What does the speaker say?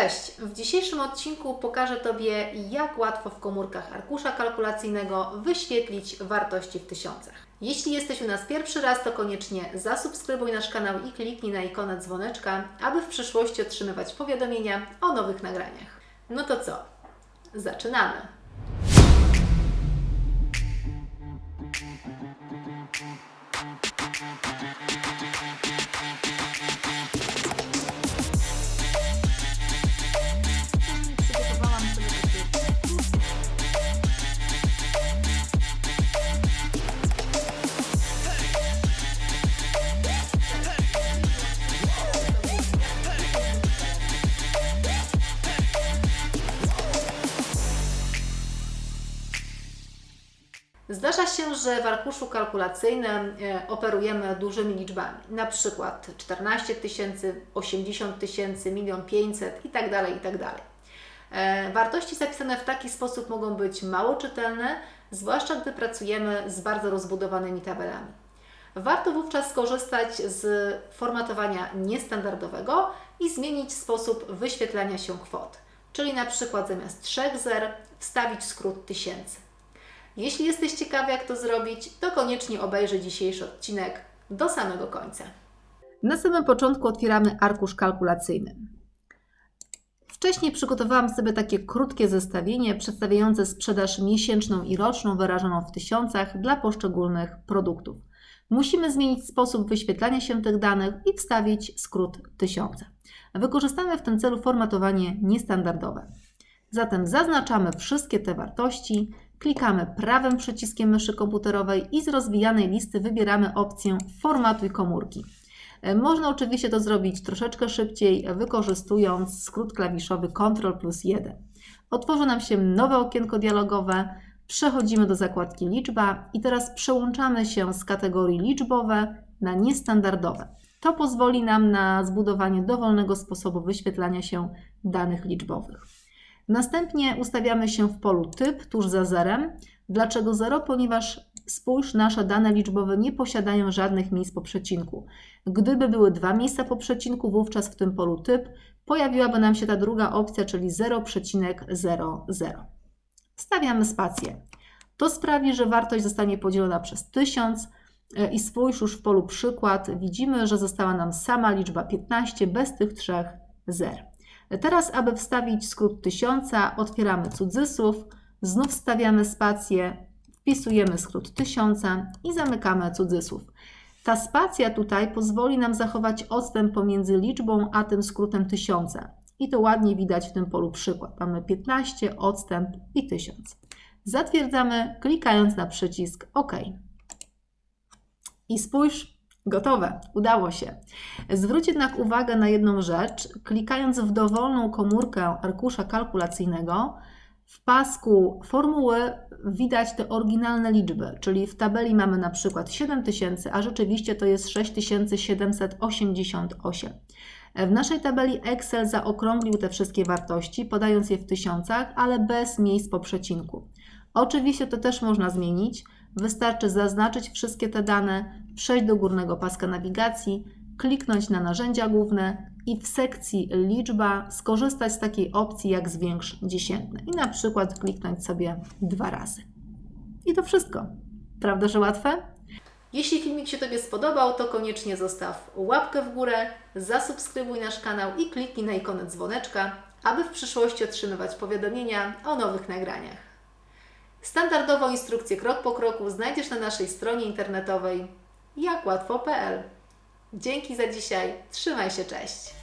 Cześć! W dzisiejszym odcinku pokażę Tobie, jak łatwo w komórkach arkusza kalkulacyjnego wyświetlić wartości w tysiącach. Jeśli jesteś u nas pierwszy raz, to koniecznie zasubskrybuj nasz kanał i kliknij na ikonę dzwoneczka, aby w przyszłości otrzymywać powiadomienia o nowych nagraniach. No to co? Zaczynamy! Zdarza się, że w arkuszu kalkulacyjnym e, operujemy dużymi liczbami, na przykład 14 tysięcy, 80 tysięcy, 1 500 i tak dalej, i tak dalej. E, Wartości zapisane w taki sposób mogą być mało czytelne, zwłaszcza gdy pracujemy z bardzo rozbudowanymi tabelami. Warto wówczas skorzystać z formatowania niestandardowego i zmienić sposób wyświetlania się kwot, czyli na przykład zamiast 3 zer wstawić skrót tysięcy. Jeśli jesteś ciekawy, jak to zrobić, to koniecznie obejrzyj dzisiejszy odcinek do samego końca. Na samym początku otwieramy arkusz kalkulacyjny. Wcześniej przygotowałam sobie takie krótkie zestawienie przedstawiające sprzedaż miesięczną i roczną wyrażoną w tysiącach dla poszczególnych produktów. Musimy zmienić sposób wyświetlania się tych danych i wstawić skrót tysiąca. Wykorzystamy w tym celu formatowanie niestandardowe. Zatem zaznaczamy wszystkie te wartości, klikamy prawym przyciskiem myszy komputerowej i z rozwijanej listy wybieramy opcję Formatuj komórki. E, Można oczywiście to zrobić troszeczkę szybciej, wykorzystując skrót klawiszowy Ctrl plus 1. Otworzy nam się nowe okienko dialogowe, przechodzimy do zakładki liczba i teraz przełączamy się z kategorii liczbowe na niestandardowe. To pozwoli nam na zbudowanie dowolnego sposobu wyświetlania się danych liczbowych. Następnie ustawiamy się w polu typ tuż za zerem. Dlaczego 0? Ponieważ spójrz, nasze dane liczbowe nie posiadają żadnych miejsc po przecinku. Gdyby były dwa miejsca po przecinku, wówczas w tym polu typ pojawiłaby nam się ta druga opcja, czyli 0,00. Stawiamy spację. To sprawi, że wartość zostanie podzielona przez 1000 e, i spójrz już w polu przykład, widzimy, że została nam sama liczba 15 bez tych trzech zer. Teraz, aby wstawić skrót tysiąca, otwieramy cudzysłów, znów wstawiamy spację, wpisujemy skrót tysiąca i zamykamy cudzysłów. Ta spacja tutaj pozwoli nam zachować odstęp pomiędzy liczbą a tym skrótem tysiąca. I to ładnie widać w tym polu przykład. Mamy 15, odstęp i 1000. Zatwierdzamy klikając na przycisk OK. I spójrz, Gotowe, udało się. Zwróć jednak uwagę na jedną rzecz. Klikając w dowolną komórkę arkusza kalkulacyjnego, w pasku formuły widać te oryginalne liczby, czyli w tabeli mamy na przykład 7000, a rzeczywiście to jest 6788. W naszej tabeli Excel zaokrąglił te wszystkie wartości, podając je w tysiącach, ale bez miejsc po przecinku. Oczywiście to też można zmienić. Wystarczy zaznaczyć wszystkie te dane, przejść do górnego paska nawigacji, kliknąć na narzędzia główne i w sekcji liczba skorzystać z takiej opcji jak zwiększ dziesiętne i na przykład kliknąć sobie dwa razy. I to wszystko. Prawda, że łatwe? Jeśli filmik się Tobie spodobał, to koniecznie zostaw łapkę w górę, zasubskrybuj nasz kanał i kliknij na ikonę dzwoneczka, aby w przyszłości otrzymywać powiadomienia o nowych nagraniach. Standardową instrukcję krok po kroku znajdziesz na naszej stronie internetowej jakwłatwo.pl. Dzięki za dzisiaj, trzymaj się, cześć!